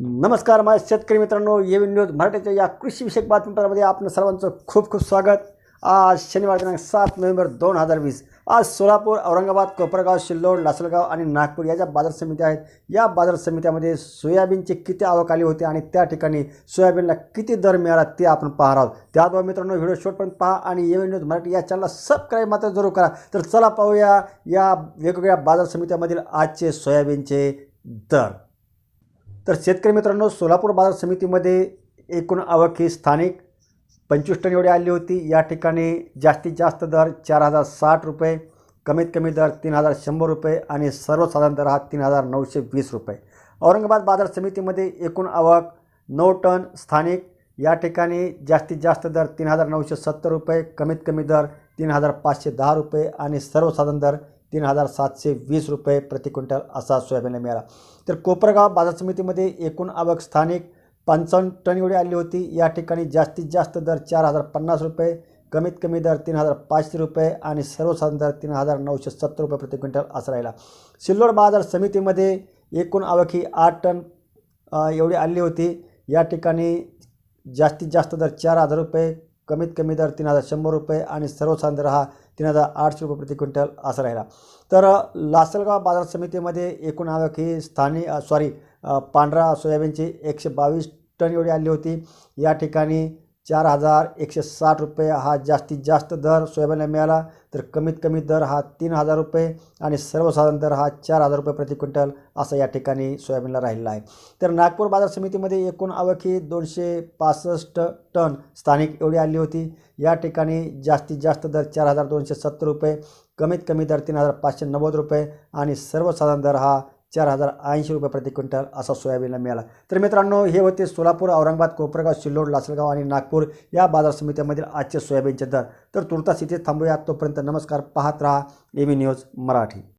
नमस्कार माझ्या शेतकरी मित्रांनो येविन न्यूज मराठीच्या या कृषीविषयक बातमीपत्रामध्ये आपलं सर्वांचं खूप खूप स्वागत. आज शनिवार दिनांक सात नोव्हेंबर दोन हजार वीस. आज सोलापूर औरंगाबाद कोपरगाव सिल्लोड लासलगाव आणि नागपूर या ज्या बाजार समित्या आहेत या बाजार समित्यामध्ये सोयाबीनची किती आवक आली होती आणि त्या ठिकाणी सोयाबीनला किती दर मिळाला ते आपण पाहणार आहोत. त्याचबरोबर मित्रांनो व्हिडिओ शॉर्टपर्यंत पहा आणि येविन न्यूज मराठी या चॅनलला सबस्क्राईब मात्र जरूर करा. तर चला पाहूया या वेगवेगळ्या बाजार समित्यामधील आजचे सोयाबीनचे दर. तर शेतकरी मित्रांनो सोलापूर बाजार समितीमध्ये एकूण आवक ही स्थानिक पंचवीस टन एवढी आली होती. या ठिकाणी जास्तीत जास्त दर चार हजार साठ रुपये कमीत कमी दर तीन हजार शंभर रुपये आणि सर्वसाधारण दर हा तीन हजार नऊशे वीस रुपये. औरंगाबाद बाजार समितीमध्ये एकूण आवक नऊ टन स्थानिक या ठिकाणी जास्तीत जास्त दर तीन हजार नऊशे सत्तर रुपये कमीत कमी दर तीन हजार पाचशे दहा रुपये आणि सर्वसाधारण दर तीन हजार सातशे वीस रुपये प्रति क्विंटल असा सोयाबीनला मिळाला. तर कोपरगाव बाजार समितीमध्ये एकूण आवक स्थानिक पंचावन्न टन एवढी आली होती. या ठिकाणी जास्तीत जास्त दर चार हजार पन्नास रुपये कमीत कमी दर तीन हजार पाचशे रुपये आणि सर्वसाधारण दर तीन हजार नऊशे सत्तर रुपये प्रति क्विंटल असा राहिला. सिल्लोड बाजार समितीमध्ये एकूण आवक ही आठ टन एवढी आली होती. या ठिकाणी जास्तीत जास्त दर चार हजार रुपये कमीत कमी दर तीन हजार शंभर रुपये आणि सर्वसाधारण दर हा तीन हजार आठशे रुपये प्रति क्विंटल असा राहिला. तर लासलगाव बाजार समितीमध्ये एकूण आवक ही स्थानिक सॉरी पांढरा सोयाबीनची एकशे बावीस टन एवढी आली होती. या ठिकाणी चार हजार एकशे साठ रुपये हा जास्तीत जास्त दर सोयाबीनला मिळाला तर कमीत कमी दर हा तीन हजार रुपये आणि सर्वसाधारण दर हा चार हजार रुपये प्रति क्विंटल असा या ठिकाणी सोयाबीनला राहिलेला आहे. तर नागपूर बाजार समितीमध्ये एकूण आवक दोनशे पासष्ट टन स्थानिक एवढी आली होती. या ठिकाणी जास्तीत जास्त दर चार हजार दोनशे सत्तर रुपये कमीत कमी दर तीन हजार पाचशे नव्वद रुपये आणि सर्वसाधारण दर हा चार हजार ऐंशी रुपये प्रति क्विंटल असा सोयाबीनला मिळाला. तर मित्रांनो हे होते सोलापूर औरंगाबाद कोपरगाव सिल्लोड लासलगाव आणि नागपूर या बाजार समित्यामधील आजचे सोयाबीनचे दर. तर तुर्तास इथे थांबूया. तोपर्यंत नमस्कार पाहत राहा एबी न्यूज मराठी.